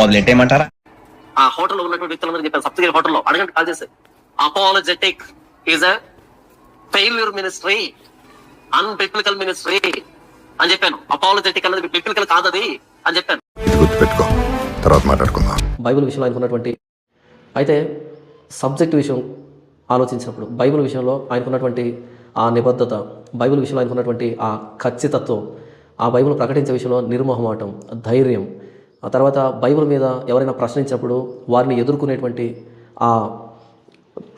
మొదలెట్టేయమంటారా ఆ హోటల్లో ఉన్నటువంటి వ్యక్తులందరూ చెప్పాను. సప్తగిరి హోటల్లో. అడగండి కాల్ చేసి. Apologetic is a failure ministry unbiblical ministry అని చెప్పాను. అపాలజెటిక్ అన్నది బిప్లికల్ కాదది అని చెప్పాను. గుర్తుపెట్టుకో. తర్వాత మాట్లాడుకుందాం. బైబిల్ విషయంలో ఆయనకున్నటువంటి అయితే సబ్జెక్ట్ విషయం ఆలోచించినప్పుడు బైబిల్ విషయంలో ఆయనకున్నటువంటి ఆ నిబద్ధత బైబిల్ విషయంలో ఆయనకున్నటువంటి ఆ ఖచ్చితత్వం ఆ బైబిల్ ప్రకటించే విషయంలో నిర్మోహమాటం ధైర్యం ఆ తర్వాత బైబిల్ మీద ఎవరైనా ప్రశ్నించినప్పుడు వారిని ఎదుర్కొనేటువంటి ఆ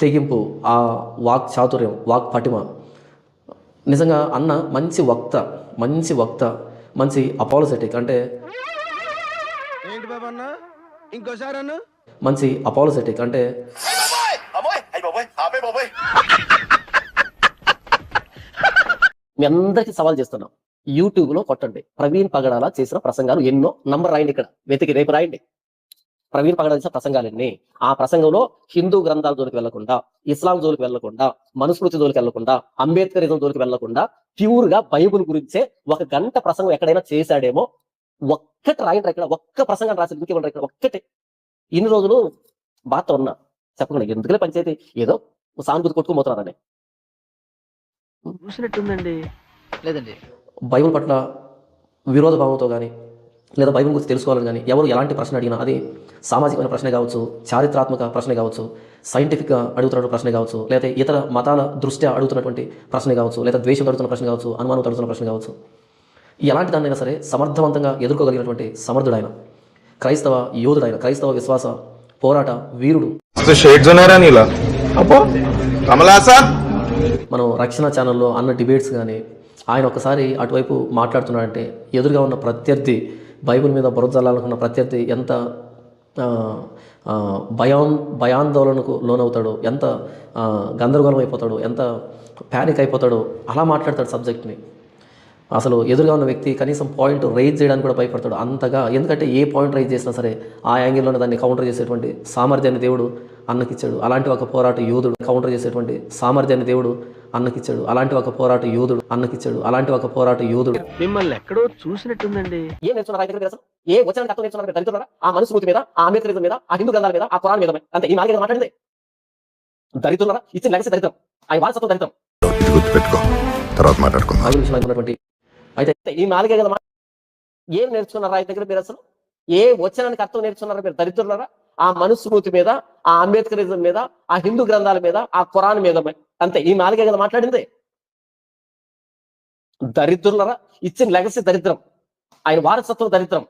తెగింపు ఆ వాక్ చాతుర్యం వాక్ పటిమ నిజంగా అన్న మంచి వక్త మంచి వక్త మంచి అపాలజెటిక్ అంటే ఏంటి బాబా అన్న? ఇంకోసారి అన్న? మంచి అపాలజెటిక్ అంటే మీ అందరికీ సవాల్ చేస్తున్నాం. యూట్యూబ్లో కొట్టండి. ప్రవీణ్ పగడాల చేసిన ప్రసంగాలు ఎన్నో నంబర్ రాయండి ఇక్కడ. వెతికి రేపు రాయండి. ప్రవీణ్ పగడాల చేసిన ప్రసంగాలన్నీ ఆ ప్రసంగంలో హిందూ గ్రంథాల జోలికి వెళ్ళకుండా ఇస్లాం జోలికి వెళ్ళకుండా మనుస్మృతి జోలికి వెళ్ళకుండా అంబేద్కరిజం జోలికి వెళ్ళకుండా ప్యూర్గా బైబుల్ గురించే ఒక గంట ప్రసంగం ఎక్కడైనా చేశాడేమో ఒక్కటి రాయండి ఇక్కడ. ఒక్క ప్రసంగం రాసి ఇంకేమంటారు ఇక్కడ? ఒక్కటే. ఇన్ని రోజులు బాధతో ఉన్నా. చెప్పకుండా ఎందుకులే పంచాయతీ ఏదో సానుభూతి కొట్టుకుపోతున్నారని చూసినట్టుందండి. లేదండి. బైబుల్ పట్ల విరోధ భావంతో కానీ లేదా బైబిల్ గురించి తెలుసుకోవాలని కానీ ఎవరు ఎలాంటి ప్రశ్న అడిగినా అది సామాజికమైన ప్రశ్న కావచ్చు చారిత్రాత్మక ప్రశ్న కావచ్చు సైంటిఫిక్గా అడుగుతున్న ప్రశ్న కావచ్చు లేదా ఇతర మతాల దృష్ట్యా అడుగుతున్నటువంటి ప్రశ్న కావచ్చు లేదా ద్వేషం అడుగుతున్న ప్రశ్న కావచ్చు అనుమానం అడుగుతున్న ప్రశ్న కావచ్చు ఎలాంటి దాన్నైనా సరే సమర్థవంతంగా ఎదుర్కోగలిగినటువంటి సమర్థుడైన క్రైస్తవ యోధుడైన క్రైస్తవ విశ్వాస పోరాట వీరుడు. మనం రక్షణ ఛానల్లో అన్న డిబేట్స్ కానీ ఆయన ఒకసారి అటువైపు మాట్లాడుతున్నాడంటే ఎదురుగా ఉన్న ప్రత్యర్థి బైబిల్ మీద బురదల్లాలనుకున్న ప్రత్యర్థి ఎంత ఆ, భయాందోళనకు లోనవుతాడో ఎంత గందరగోళం అయిపోతాడో ఎంత ప్యానిక్ అయిపోతాడో అలా మాట్లాడతాడు సబ్జెక్ట్ని అసలు ఎదురుగా ఉన్న వ్యక్తి కనీసం పాయింట్ రైజ్ చేయడానికి కూడా భయపడతాడు అంతగా. ఎందుకంటే ఏ పాయింట్ రైజ్ చేసినా సరే ఆ యాంగిల్లోనే దాన్ని కౌంటర్ చేసేటువంటి సామర్థ్యాన్ని దేవుడు అన్నకిచ్చాడు. అలాంటి ఒక పోరాట యోధుడు కౌంటర్ చేసేటువంటి సామర్థ్యాన్ని దేవుడు అన్నకిచ్చాడు. అలాంటి ఒక పోరాట యోధుడు అన్నకిచ్చాడు. అలాంటి ఒక పోరాట యోధుడు. మిమ్మల్ని ఎక్కడో చూసినట్టుందండి. ఏం నేర్చుకున్నారు? ఏ వచ్చిన నేర్చుకున్నారు? దరిద్రులారా? ఆ మనుస్మృతి మీద ఆ అంబేద్కరిజం మీద ఆ హిందూ గ్రంథాల మీద ఆ కురాన్ మీద అంతే. ఈ నాలుగు మాట్లాడింది. దరిద్రులారా ఇచ్చిన లెగసి దరిద్రం ఆయన వారసత్వం తర్వాత ఉన్నటువంటి అయితే ఈ నాలుగే కదా ఏం నేర్చుకున్నారా? ఆయన దగ్గర మీరు అసలు? ఏ వచనానికి అర్థం నేర్చుకున్నారా? మీరు దరిద్రులారా ఆ మనుస్మృతి మీద ఆ అంబేద్కరిజం మీద ఆ హిందూ గ్రంథాల మీద ఆ ఖురాన్ మీద అంతే. ఈ నాలుగే కదా మాట్లాడింది? దరిద్రులరా? ఇచ్చిన లెగసి దరిద్రం. ఆయన వారసత్వం దరిద్రం.